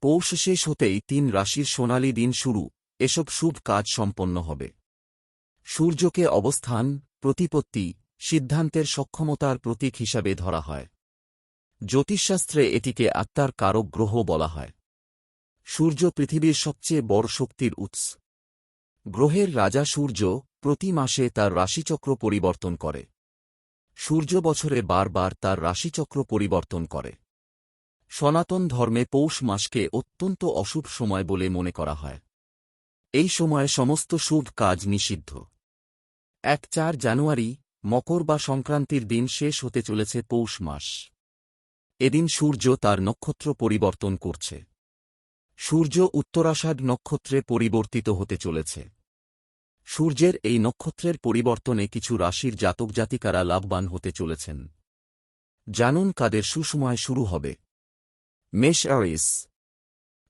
পৌষ শেষ হতেই তিন রাশির সোনালী দিন শুরু। এসব শুভ কাজ সম্পন্ন হবে। সূর্যকে অবস্থান, প্রতিপত্তি, সিদ্ধান্তের সক্ষমতার প্রতীক হিসাবে ধরা হয়। জ্যোতিষশাস্ত্রে এটিকে আত্মার কারক গ্রহ বলা হয়। সূর্য পৃথিবীর সবচেয়ে বড় শক্তির উৎস। গ্রহের রাজা সূর্য প্রতি মাসে তার রাশিচক্র পরিবর্তন করে। সূর্য বছরে বারবার তার রাশিচক্র পরিবর্তন করে। সনাতন ধর্মে পৌষ মাসকে অত্যন্ত অশুভ সময় বলে মনে করা হয়। এই সময়ে সমস্ত শুভ কাজ নিষিদ্ধ। এক চার জানুয়ারি, মকর বা সংক্রান্তির দিন শেষ হতে চলেছে পৌষ মাস। এদিন সূর্য তার নক্ষত্র পরিবর্তন করছে। সূর্য উত্তরাষাঢ় নক্ষত্রে পরিবর্তিত হতে চলেছে। সূর্যের এই নক্ষত্রের পরিবর্তনে কিছু রাশির জাতক জাতিকারা লাভবান হতে চলেছেন। জানুন কাদের সুসময় শুরু হবে। মেষ আরিস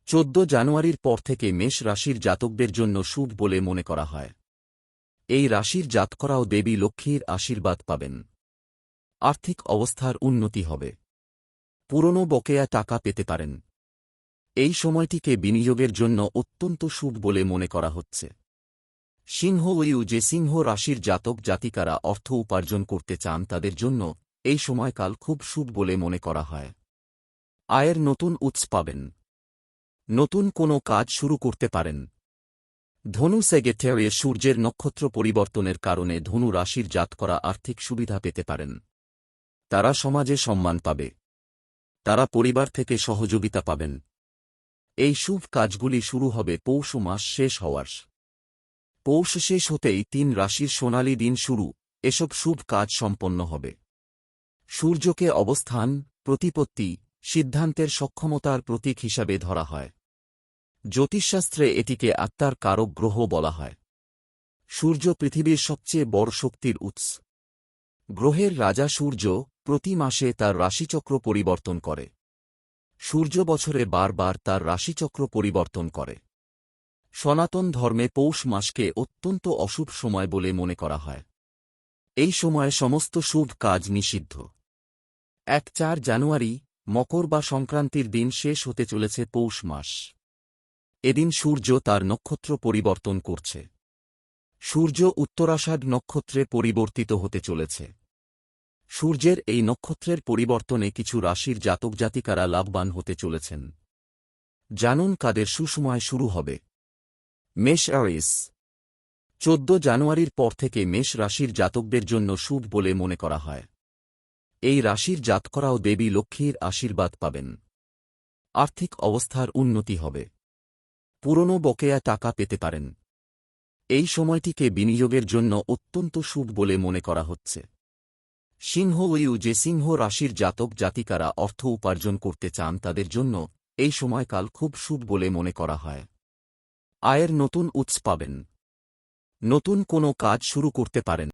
চোদ্দ জানুয়ারির পর থেকে মেষ রাশির জাতকদের জন্য শুভ বলে মনে করা হয়। এই রাশির জাতকরাও দেবী লক্ষ্মীর আশীর্বাদ পাবেন। আর্থিক অবস্থার উন্নতি হবে। পুরনো বকেয়া টাকা পেতে পারেন। এই সময়টিকে বিনিয়োগের জন্য অত্যন্ত শুভ বলে মনে করা হচ্ছে। সিংহ ইউ যে সিংহ রাশির জাতক জাতিকারা অর্থ উপার্জন করতে চান তাদের জন্য এই সময়কাল খুব শুভ বলে মনে করা হয়। আয়ের নতুন উৎস পাবেন। নতুন কোনো কাজ শুরু করতে পারেন। ধনু সেগেটেরিয়ে সূর্যের নক্ষত্র পরিবর্তনের কারণে ধনু রাশির জাত করা আর্থিক সুবিধা পেতে পারেন। তারা সমাজে সম্মান পাবে। তারা পরিবার থেকে সহযোগিতা পাবেন। এই শুভ কাজগুলি শুরু হবে পৌষ মাস শেষ হওয়ার পৌষ শেষ হতেই তিন রাশির সোনালী দিন শুরু, এসব শুভ কাজ সম্পন্ন হবে। সূর্যকে অবস্থান, প্রতিপত্তি সিদ্ধান্তের সক্ষমতার প্রতীক হিসাবে ধরা হয়। জ্যোতিষশাস্ত্রে এটিকে আত্মার কারক গ্রহ বলা হয়। সূর্য পৃথিবীর সবচেয়ে বড় শক্তির উৎস। গ্রহের রাজা সূর্য প্রতি মাসে তার রাশিচক্র পরিবর্তন করে। সূর্য বছরে বারবার তার রাশিচক্র পরিবর্তন করে। সনাতন ধর্মে পৌষ মাসকে অত্যন্ত অশুভ সময় বলে মনে করা হয়। এই সময়ে সমস্ত শুভ কাজ নিষিদ্ধ। এক চার জানুয়ারি মকর বা সংক্রান্তির দিন শেষ হতে চলেছে পৌষ মাস। এদিন সূর্য তার নক্ষত্র পরিবর্তন করছে। সূর্য উত্তরাষাঢ় নক্ষত্রে পরিবর্তিত হতে চলেছে। সূর্যের এই নক্ষত্রের পরিবর্তনে কিছু রাশির জাতক জাতিকারা লাভবান হতে চলেছেন। জানুন কাদের সুসময় শুরু হবে। মেষ আরিস চোদ্দ জানুয়ারির পর থেকে মেষ রাশির জাতকদের জন্য শুভ বলে মনে করা হয়। এই রাশির জাতকরাও দেবী লক্ষ্মীর আশীর্বাদ পাবেন। আর্থিক অবস্থার উন্নতি হবে। পুরনো বকেয়া টাকা পেতে পারেন। এই সময়টিকে বিনিয়োগের জন্য অত্যন্ত শুভ বলে মনে করা হচ্ছে। সিংহ ইউ যে সিংহ রাশির জাতক জাতিকারা অর্থ উপার্জন করতে চান তাদের জন্য এই সময়কাল খুব শুভ বলে মনে করা হয়। আয়ের নতুন উৎস পাবেন। নতুন কোনো কাজ শুরু করতে পারেন।